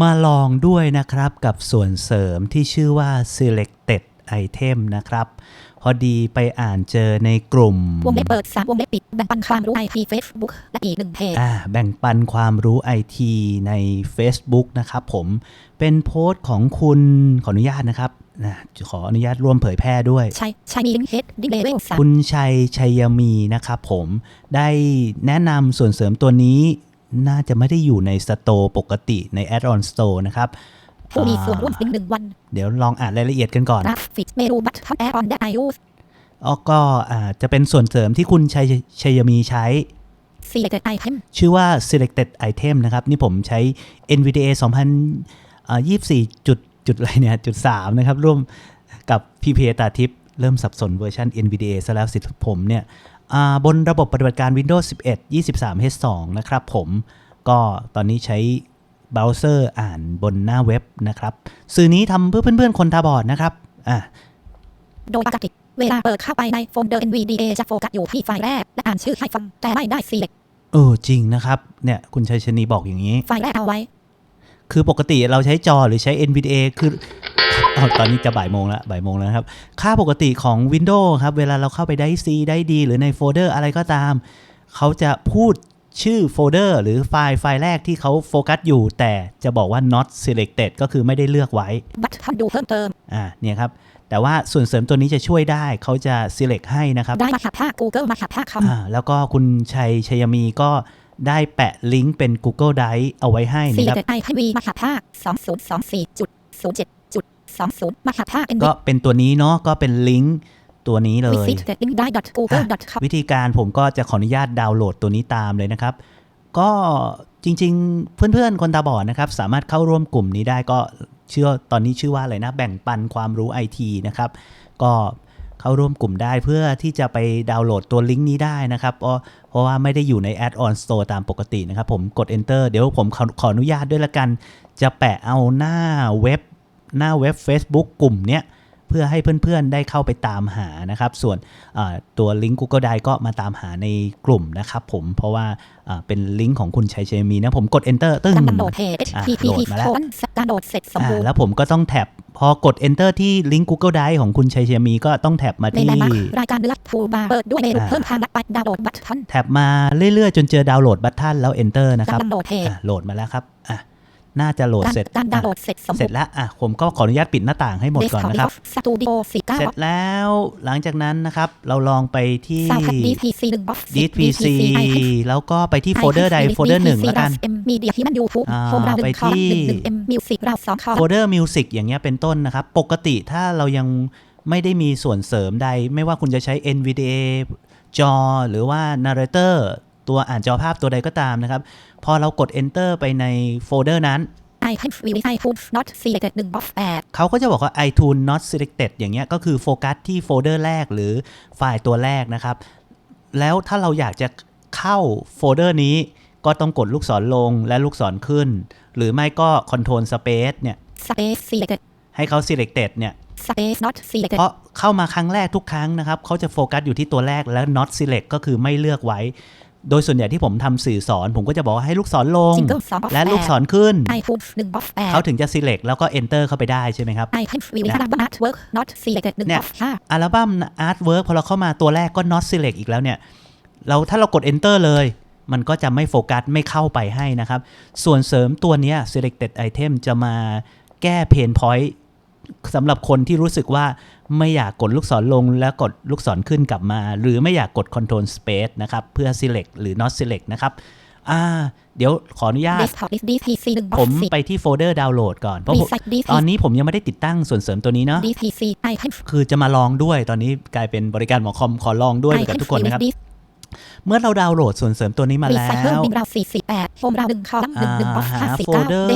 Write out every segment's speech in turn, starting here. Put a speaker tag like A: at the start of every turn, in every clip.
A: มาลองด้วยนะครับกับส่วนเสริมที่ชื่อว่า selected item นะครับ พอดีไปอ่านเจอในกลุ่ม
B: วงเล็บเปิดสามวงเล็บปิด แบ่งปันความรู้ไอทีเฟซบุ๊กและอีกหนึ่งเพจ
A: อ่าแบ่งปันความรู้ IT ใน Facebook นะครับผมเป็นโพสต์ของคุณขออนุญาตนะครับนะขออนุญาตร่วมเผยแพร่ด้วย
B: ใช้ใช้มีลิงก์เฮดดิเลเวลสาม
A: คุณชัยชัยมีนะครับผมได้แนะนำส่วนเสริมตัวนี้ น่าจะไม่ได้อยู่ในสโตร์ปกติใน Add-on Store นะครับ
B: ผู้มีส่วนร่วม
A: อ่า
B: สิ่งหนึ่งวัน
A: เดี๋ยวลองอ่านรายละเอียดกันก่อน
B: กราฟิกเมนูบัตทันแอร์ออนแดไอยูส
A: อ๋อก็อ่าจะเป็นส่วนเสริมที่คุณชัยชัยมีใช้
B: ซีเล็กไอเทม
A: ชื่อว่า selected item นะครับ นี่ผมใช้ NVDA 2024จุดจุดอะไรเนี่ย จุด 3 นะครับ ร่วมกับ PPA ตาทิพย์เริ่มสับสนเวอร์ชัน NVDA ซะแล้วสิผมเนี่ยอ่า บนระบบปฏิบัติการ Windows 11 23 H2 นะครับผม ก็ตอนนี้ใช้เบราว์เซอร์อ่านบนหน้าเว็บนะครับ สื่อนี้ทำเพื่อเพื่อนๆ คนตาบอดนะครับอะ
B: โดยปกติเวลาเปิดเข้าไปในโฟลเดอร์ NVDA จะโฟกัสอยู่ที่ไฟล์แรก และอ่านชื่อให้ฟัง แต่ไม่ได้ select
A: เออจริงนะครับ เนี่ย คุณชัยชนีบอกอย่างนี้
B: ไฟล์แรกเอาไว้
A: คือปกติเราใช้จอหรือใช้ NVDA คือ เอาตอนนี้จะบ่ายโมงแล้วบ่ายโมงแล้วนะครับ ค่าปกติของ Windows ครับ เวลาเราเข้าไปได้ C ได้ D หรือในโฟลเดอร์อะไรก็ตาม เขาจะพูดชื่อโฟลเดอร์หรือไฟล์ไฟล์แรกที่เขาโฟกัสอยู่ แต่จะบอกว่า not selected ก็คือไม่ได้เลือกไว้
B: บัตทันดูเพิ่มเติม
A: อ่าเนี่ยครับ แต่ว่าส่วนเสริมตัวนี้จะช่วยได้ เขาจะ select ให้นะครับ
B: ได้มาขับภาค Google มาขับภาคค
A: อ่าแล้วก็คุณชัยชัยมีก็ได้แปะลิงก์เป็น Google Drive เอาไว้ให้ำ นะครับ
B: select ไอให้วีมาขับภาค 2024.07.20มาขับภาค
A: ก็เป็นตัวนี้เนาะก็เป็นลิงก์ตัวนี้เลย
B: visit the link ได้ google com
A: วิธีการผมก็จะขออนุญาตดาวน์โหลดตัวนี้ตามเลยนะครับ ก็จริง ๆ เพื่อนๆ คนตาบอดนะครับ สามารถเข้าร่วมกลุ่มนี้ได้ก็เชื่อตอนนี้ชื่อว่าอะไรนะ แบ่งปันความรู้ IT นะครับ ก็เข้าร่วมกลุ่มได้เพื่อที่จะไปดาวน์โหลดตัวลิงก์นี้ได้นะครับเพราะเพราะว่าไม่ได้อยู่ใน Add-on Store ตามปกตินะครับ ผมกด Enter เดี๋ยวผมขอขออนุญาตด้วยละกัน จะแปะเอาหน้าเว็บ หน้าเว็บ Facebook กลุ่มเนี้ยเพื่อให้เพื่อนๆได้เข้าไปตามหานะครับ ส่วนอ่าตัวลิงก์ Google Drive ก็มาตามหาในกลุ่มนะครับผมเพราะว่าอ่าเป็นลิงก์ของคุณชัยเชมีนะผมกด Enter ตึ้ง
B: กำลังโหลดเพจ
A: อะ
B: http
A: โหลดมาแล้ว
B: โคนการโหลดเสร็จสม
A: อ่า
B: บูรณ์
A: แล้วผมก็ต้องแท็บพอกด Enter ที่ลิงก์ Google Drive ของคุณชัยเชมีก็ต้องแท็บมา
B: ใน
A: ที่
B: แลนด์มาร์ครายการเลือกทูบาร์เปิดด้วยเมนู
A: อ่า
B: เพิ่มทางลัดไปดาวน์โหลดบัตทัน
A: แท็บมาเรื่อยๆ จนเจอดาวน์โหลดบัตทันแล้ว Enter นะครับ
B: กำลังโหลดเพจ
A: อะโหลดมาแล้วครับอะ น่าจะโหลด
B: การ
A: เสร็จ
B: การดาวน์โหลดเสร็จสม
A: เสร็
B: บู
A: จ
B: รณ์
A: แล้วอะผมก็ขออนุญาตปิดหน้าต่างให้หมดก่อนนะครับ
B: สตูดิโอสี่เก้า
A: เสร็จแล้วหลังจากนั้นนะครับ เราลองไปที่
B: ซาวด์แพ็กดีพีซีหนึ่งบ็อกซ์
A: DPC แล้วก็ไปที่โฟลเดอร์ใดโฟลเดอร์หนึ่งแล้วกัน
B: เอ็มมีเดียที่มันยูทูบ
A: อ่า
B: โฮมเราหนึ่
A: ไป
B: งคอ
A: ที่
B: หนึ่งหนึ่งเอ็มมิวสิกเราสองคอ
A: โฟลเดอร์มิวสิกอย่างเงี้ยเป็นต้นนะครับ ปกติถ้าเรายังไม่ได้มีส่วนเสริมใด ไม่ว่าคุณจะใช้ NVDA จอหรือว่า Narrator ตัวอ่านจอภาพตัวใดก็ตามนะครับ พอเรากด Enter ไปในโฟลเดอร์นั้น
B: ไอให้ฟรีไอทูบ not selected หนึ่งบ็อกซ์แปด
A: เขาก็จะบอกว่า iTunes not selected อย่างเงี้ยก็คือโฟกัสที่โฟลเดอร์แรกหรือไฟล์ตัวแรกนะครับ แล้วถ้าเราอยากจะเข้าโฟลเดอร์นี้ ก็ต้องกดลูกศรลงและลูกศรขึ้น หรือไม่ก็ Control Space เนี่ย
B: space selected
A: ให้เขา selected เนี่ย
B: space not selected
A: เพราะเข้ามาครั้งแรกทุกครั้งนะครับเขาจะโฟกัสอยู่ที่ตัวแรกแล้ว not select ก็คือไม่เลือกไว้ โดยส่วนใหญ่ที่ผมทำสื่อสอน ผมก็จะบอกว่าให้ลูกศรลง
B: Jingle สอง box
A: และลูก
B: แปด
A: ศรขึ้น
B: ไอทูบหนึ่งบ็อกซ์แปด
A: เขาถึงจะ select แล้วก็ enter เข้าไปได้ใช่ไหมครับ
B: ไอให้ฟรีอัลบั้ม artwork not selected หนึ่ง
A: เนี่
B: บ็
A: ย
B: อกซ์ห้า
A: อัลบั้ม artwork พอเราเข้ามาตัวแรกก็ not select อีกแล้วเนี่ยเราถ้าเรากด enter เลย มันก็จะไม่โฟกัสไม่เข้าไปให้นะครับ ส่วนเสริมตัวเนี้ย selected item จะมาแก้ pain point สำหรับคนที่รู้สึกว่าไม่อยากกดลูกศรลงแล้วกดลูกศรขึ้นกลับมา หรือไม่อยากกด control space นะครับเพื่อ select หรือ not select นะครับอ่าเดี๋ยวขออนุญาต
B: desktop list dpc หนึ่งบ็อ
A: ผ
B: ก
A: ม
B: ซ์สี่
A: ไปที่โฟลเดอร์ดาวน์โหลดก่อน เพราะผม
B: reset
A: ตอน
B: dpc
A: นี้ผมยังไม่ได้ติดตั้งส่วนเสริมตัวนี้เนาะ
B: dpc ไอให้
A: คือจะมาลองด้วยตอนนี้กลายเป็นบริการหมอคอมขอลองด้วยกับทุกคนนะครับ เมื่อเราดาวน์โหลดส่วนเสริมตัวนี้มา
B: รี
A: แล้
B: ไซเคิล
A: ว
B: บินเราสี่สี่แปดโฮมเราหนึ่งคอลัมน์หนึ่งหนึ่งบ็อกซ์
A: อ่า
B: ห้า
A: หา
B: สี่
A: โฟล
B: เก้า
A: เดอร์
B: เ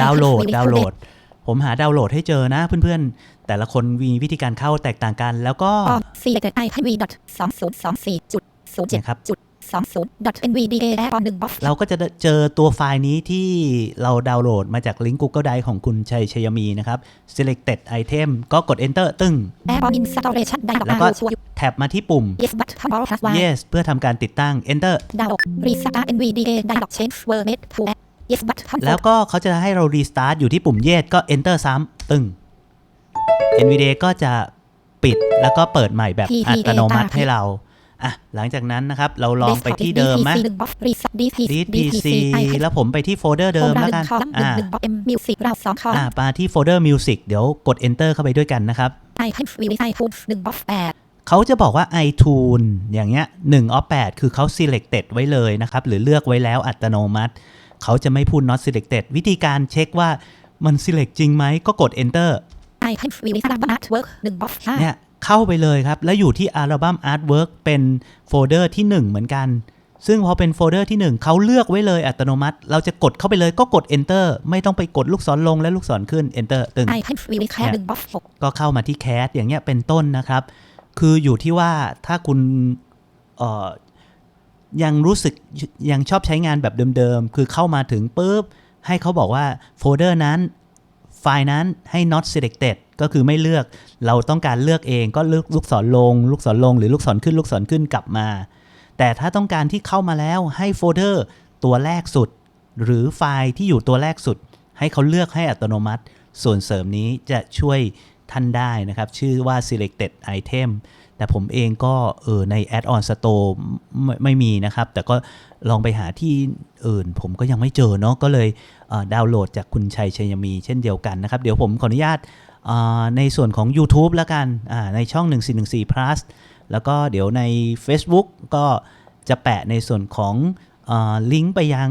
B: ดสก์ท็อปวิดีโอเราเดสด็อกดาวน์โหลดคอลัมน์
A: ดาวน์โหลดดาวน์โหลด ผมหาดาวน์โหลดให้เจอนะเพื่อนๆ แต่ละคนมีวิธีการเข้าแตกต่างกัน แล้วก็
B: ออ selected i ให้ v dot สองศูนย์สองสี่จุดศูนย์เจ็ด
A: นะครับ
B: จุด 20.nvda และตอน1 box
A: เราก็จะเจอตัวไฟล์นี้ที่เราดาวน์โหลดมาจากลิงก์ Google Drive ของคุณชัยชยมีนะครับ selected item ก็กด enter ตึ้ง
B: Airborne installation ได้ดอก
A: แล้วก็
B: ดาวชัวร์
A: แท็บมาที่ปุ่ม
B: Yes button all plus one
A: yes เพื่อทำการติดตั้ง enter
B: ดาวน์ Restart NVDA ได้ดอก change word made to app Yes button
A: แล้วก็เขาจะให้เรา restart อยู่ที่ปุ่ม yes ก็ enter ซ้ำตึ้ง NVDA ก็จะปิดแล้วก็เปิดใหม่แบบ
B: PPA
A: อัตโนมัติ
B: ตาม
A: ให้เราอะหลังจากนั้นนะครับ เราลองไปที่เดิมไหม
B: DPC 1 box Reset DPC
A: delete PC แล้วผมไปที่โฟลเดอร์เดิมแล้วกัน
B: คอลัมน์หนึ่
A: อ่า
B: งหนึ่ง box M music เราสองคอลั
A: อ่าม
B: น์
A: มาที่โฟลเดอร์ music เดี๋ยวกด enter เข้าไปด้วยกันนะครับ
B: item verify tools หนึ่ง box แปด
A: เขาจะบอกว่า iTunes อย่างเงี้ย1 of 8 คือเขา selected ไว้เลยนะครับ หรือเลือกไว้แล้วอัตโนมัติ เขาจะไม่พูด not selected วิธีการเช็คว่ามัน select จริงไหมก็กด enter
B: item verify artwork หนึ่ง box ห้า
A: เนี่ยเข้าไปเลยครับ แล้วอยู่ที่อัลบั้ม artwork เป็นโฟลเดอร์ที่ 1 เหมือนกัน ซึ่งพอเป็นโฟลเดอร์ที่ 1 เขาเลือกไว้เลยอัตโนมัติ เราจะกดเข้าไปเลยก็กด enter ไม่ต้องไปกดลูกศรลงและลูกศรขึ้น enter ตึง
B: item verify หนึ่ง box หก
A: ก็เข้ามาที่แคสอย่างเงี้ยเป็นต้นนะครับ คืออยู่ที่ว่าถ้าคุณเอ่อ ยังรู้สึกยังชอบใช้งานแบบเดิมๆ คือเข้ามาถึงปุ๊บ ให้เขาบอกว่าโฟลเดอร์นั้น ไฟล์นั้นให้ not selected ก็คือไม่เลือก เราต้องการเลือกเองก็เลือกลูกศรลง ลูกศรลง หรือลูกศรขึ้น ลูกศรขึ้นกลับมา แต่ถ้าต้องการที่เข้ามาแล้วให้โฟลเดอร์ตัวแรกสุด หรือไฟล์ที่อยู่ตัวแรกสุด ให้เขาเลือกให้อัตโนมัติ ส่วนเสริมนี้จะช่วยท่านได้นะครับ ชื่อว่า selected item แต่ผมเองก็เออใน add-on store ไม่ไม่มีนะครับ แต่ก็ลองไปหาที่อื่น ผมก็ยังไม่เจอเนาะก็เลยเดาวน์โหลดจากคุณชัยชัยมีเช่นเดียวกันนะครับ เดี๋ยวผมขออนุญาตในส่วนของ YouTube แล้วกันอ่าในช่อง 1414 plus แล้วก็เดี๋ยวใน Facebook ก็จะแปะในส่วนของลิงก์ไปยัง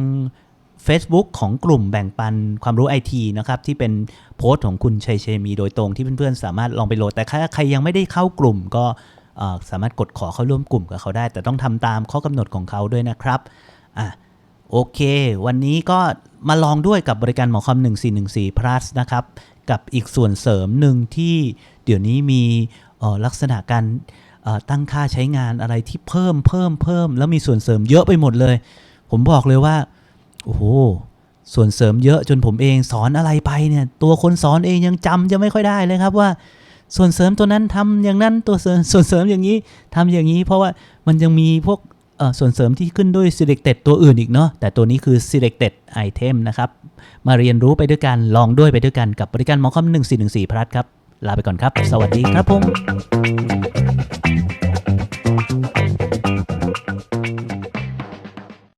A: Facebook ของกลุ่มแบ่งปันความรู้ไอทีนะครับ ที่เป็นโพสต์ของคุณชัยเชยมีโดยตรงที่เพื่อนๆ สามารถลองไปโหลด แต่ถ้าใครยังไม่ได้เข้ากลุ่มก็ สามารถกดขอเข้าร่วมกลุ่มกับเขาได้ แต่ต้องทำตามข้อกำหนดของเขาด้วยนะครับอะโอเค วันนี้ก็มาลองด้วยกับบริการหมอคอม1414 plus นะครับ กับอีกส่วนเสริมหนึ่งที่เดี๋ยวนี้มีลักษณะการตั้งค่าใช้งานอะไรที่เพิ่มเพิ่มเพิ่ม แล้วมีส่วนเสริมเยอะไปหมดเลย ผมบอกเลยว่า โอ้โห ส่วนเสริมเยอะจนผมเองสอนอะไรไปเนี่ย ตัวคนสอนเองยังจำจะไม่ค่อยได้เลยครับว่า ส่วนเสริมตัวนั้นทำอย่างนั้นตัวเสริมส่วนเสริมอย่างนี้ทำอย่างนี้ เพราะว่ามันยังมีพวกส่วนเสริมที่ขึ้นด้วย selected ตัวอื่นอีกเนาะแต่ตัวนี้คือ selected item นะครับ มาเรียนรู้ไปด้วยกันลองด้วยไปด้วยกันกับบริการหมอคอม1414พลัสครับ ลาไปก่อนครับ สวัสดีครับผม